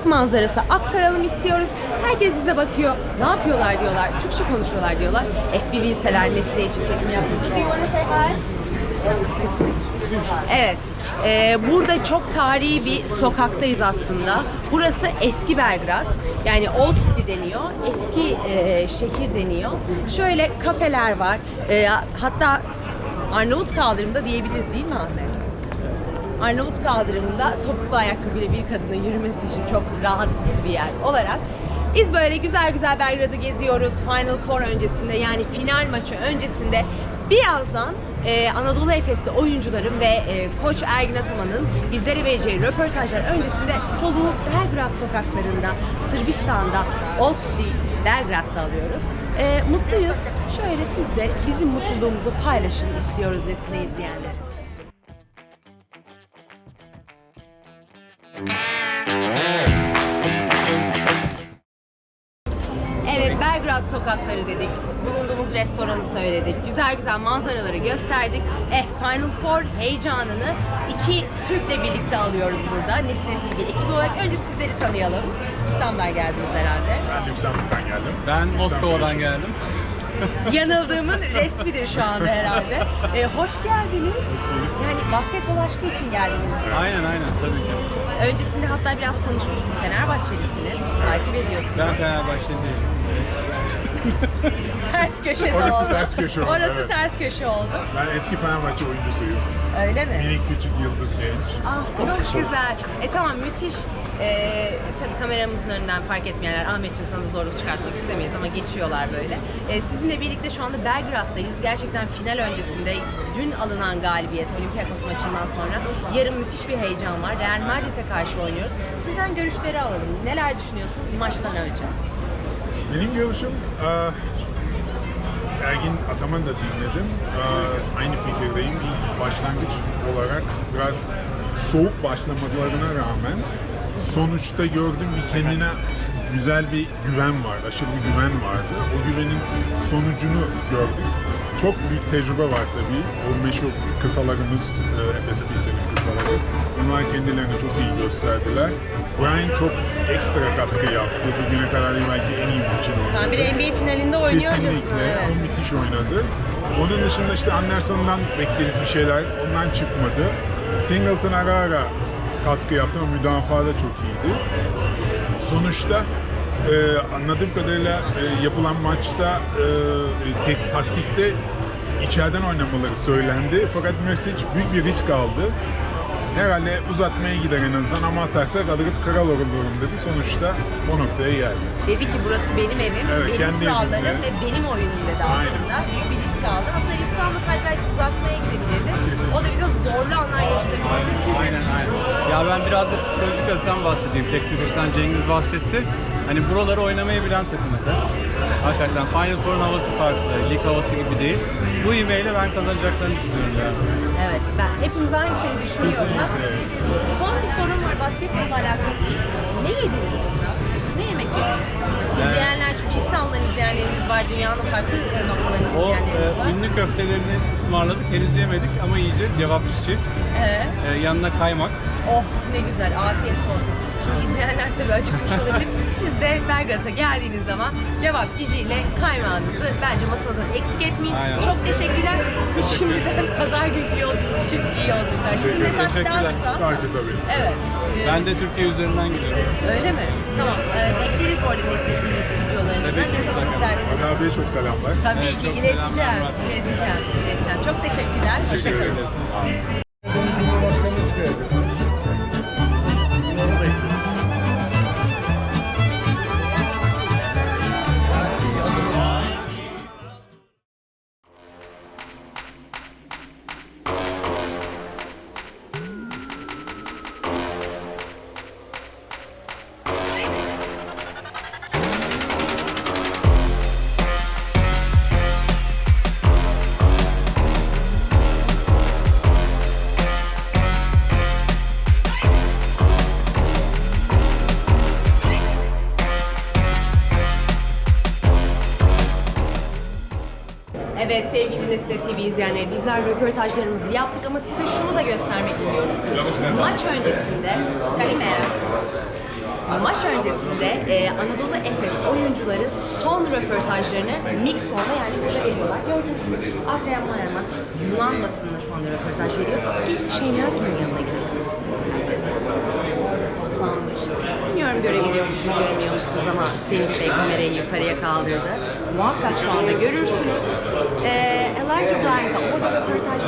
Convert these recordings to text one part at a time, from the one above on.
sokak manzarası aktaralım istiyoruz. Herkes bize bakıyor. Ne yapıyorlar diyorlar. Türkçe konuşuyorlar diyorlar. Eh bir bilseler Nesile için çekim yapmış. Do you say hi? Evet, e, burada çok tarihi bir sokaktayız aslında. Burası eski Belgrad, yani Old City deniyor, eski e, şehir deniyor. Şöyle kafeler var, E, hatta Arnavut kaldırımda diyebiliriz değil mi Ahmet? Arnavut kaldırımında topuklu ayakkabıyla bir kadının yürümesi için çok rahatsız bir yer olarak biz böyle güzel güzel Belgrad'ı geziyoruz Final Four öncesinde yani final maçı öncesinde birazdan e, Anadolu Efes'te oyuncuların ve e, Koç Ergin Ataman'ın bizlere vereceği röportajlar öncesinde soluğu Belgrad sokaklarında, Sırbistan'da, City, Belgrad'da alıyoruz. E, mutluyuz. Şöyle siz de bizim mutluluğumuzu paylaşın istiyoruz Nesine izleyenler. Belgrad sokakları dedik. Bulunduğumuz restoranı söyledik. Güzel güzel manzaraları gösterdik. Eh, Final Four heyecanını iki Türk'le birlikte alıyoruz burada. Nesine TV ekibi olarak. Önce sizleri tanıyalım. İstanbul'dan geldiniz herhalde. Ben Lüksemburg'dan geldim. Ben Moskova'dan geldim. Yanıldığımın resmidir şu anda herhalde. Eh, hoş geldiniz. Yani basketbol aşkı için geldiniz. Aynen aynen tabii ki. Öncesinde hatta biraz konuşmuştuk. Fenerbahçelisiniz. Takip ediyorsunuz. Ben Fenerbahçe değilim. Ters köşede Orası oldu. ters köşe oldu, Orası evet. ters köşe oldu. Ben eski Fenerbahçe oyuncusuyum. Öyle mi? Minik küçük yıldız genç. Ah çok güzel. E tamam müthiş. Ee, tabii kameramızın önünden fark etmeyenler Ahmetciğim sana zorluk çıkartmak istemeyiz ama geçiyorlar böyle. Ee, sizinle birlikte şu anda Belgrad'dayız. Gerçekten final öncesinde dün alınan galibiyet Olympiakos maçından sonra yarın müthiş bir heyecan var. Real Madrid'e karşı oynuyoruz. Sizden görüşleri alalım. Neler düşünüyorsunuz maçtan önce? Benim görüşüm eee, Ergin Ataman da dinledim. Eee, aynı fikirdeyim. İlk başlangıç olarak biraz soğuk başlamalarına rağmen sonuçta gördüm bir kendine güzel bir güven var, aşırı bir güven vardı. O güvenin sonucunu gördük. Çok büyük tecrübe var tabii. O meşhur kısalarımız, e, Efes Pilsen'in kısaları. Bunlar kendilerini çok iyi gösterdiler. Brian çok ekstra katkı yaptı. Bugüne kadar belki en iyi maçını oynadı. Tam bir NBA finalinde oynuyorcasına. Kesinlikle. Evet. O müthiş oynadı. Onun dışında işte Anderson'dan bekledik bir şeyler. Ondan çıkmadı. Singleton ara ara katkı yaptı ama müdafaa da çok iyiydi. Sonuçta e, anladığım kadarıyla e, yapılan maçta e, tek taktikte içeriden oynamaları söylendi. Fakat Mersic büyük bir risk aldı. Herhalde uzatmaya gider en azından ama atarsak alırız kral olurum dedi. Sonuçta o noktaya geldi. Dedi ki burası benim evim, Evet, benim kendi kurallarım evinde. ve benim oyunum dedi aslında. Büyük bir risk aldı. Aslında risk almasaydı belki uzatmaya gidebilirdi. Kesinlikle. O da bize zorlu anlar yaşatabilirdi. Siz ne Aynen aynen. Ya ben biraz da psikolojik açıdan bahsedeyim. Teknik açıdan Cengiz bahsetti. Hani buraları oynamayı bilen takım Efes. Hakikaten Final Four'un havası farklı. Lig havası gibi değil. Bu ivmeyle ben kazanacaklarını düşünüyorum yani. Evet, ben hepimiz aynı şeyi düşünüyorsak. Son bir sorum var basketbolla alakalı. Ne yediniz burada? Dünyanın farklı noktalarından O izleyenlerimiz e, ünlü köftelerini ısmarladık. Henüz yemedik ama yiyeceğiz. Cevap çiçek. Ee, E, yanına kaymak. Oh ne güzel, afiyet olsun. Şimdi izleyenler tabii acıkmış olabilir. Siz de Belgrad'a geldiğiniz zaman cevap Cici ile kaymağınızı bence masanızdan eksik etmeyin. Aynen. Çok teşekkürler. Size şimdiden pazar günkü yolculuk için iyi yolculuklar. Sizin Teşekkür mesafe daha kısa. Daha kısa benim. Evet. Ben de Türkiye üzerinden gidiyorum. Öyle mi? Tamam. Ee, abiye çok selamlar. Tabii Evet, ki ileteceğim. selamlar. İleteceğim. İleteceğim. Çok teşekkürler. Teşekkür Hoşçakalın. Evet sevgili Nesile TV izleyenleri bizler röportajlarımızı yaptık ama size şunu da göstermek istiyoruz. Maç öncesinde Kalimera Maç öncesinde e, Anadolu Efes oyuncuları son röportajlarını Mixon'da yani burada veriyorlar. Gördünüz mü? Adrian Mayerman Yunan basınına şu anda röportaj veriyor. Gelin şeyler kimin yanına gidelim. Toplanmış. Bilmiyorum görebiliyor musunuz, göremiyor musunuz ama Semih Bey yukarıya kaldırdı. Muhakkak şu anda görürsünüz. Ee, Elijah Bryant da orada röportaj.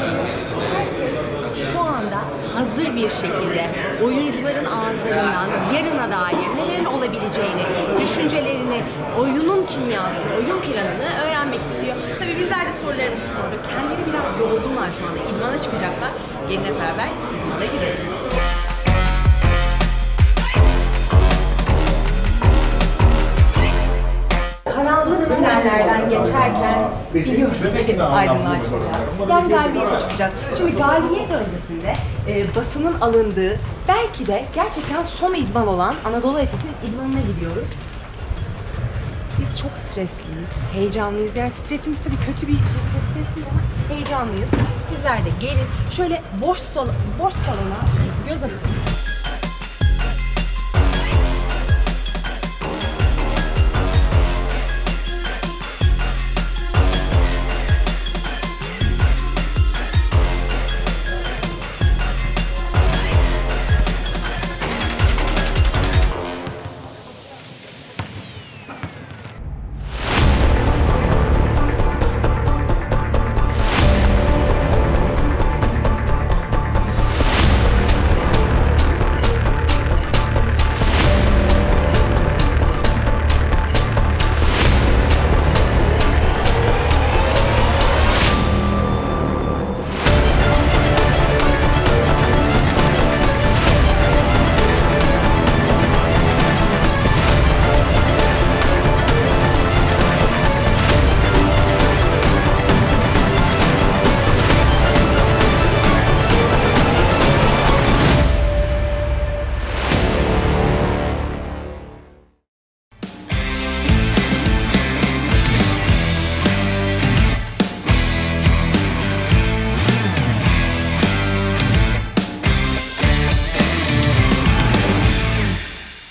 Herkes şu anda hazır bir şekilde oyuncuların ağızlarından yarına dair nelerin olabileceğini, düşüncelerini, oyunun kimyasını, oyun planını öğrenmek istiyor. Tabii bizler de sorularımızı sorduk. Kendileri biraz yorgunlar şu anda. İdmana çıkacaklar. Gelin beraber idmana gidelim. Tünellerden geçerken biliyoruz ki aydınlığa çıkacağız. Yani galibiyete çıkacağız. Şimdi galibiyet öncesinde e, basının alındığı, belki de gerçekten son idman olan Anadolu Efes'in idmanına gidiyoruz. Biz çok stresliyiz, heyecanlıyız. Yani stresimiz tabii kötü bir şey, stresliyiz ama heyecanlıyız. Sizler de gelin şöyle boş, sal boş salona göz atın.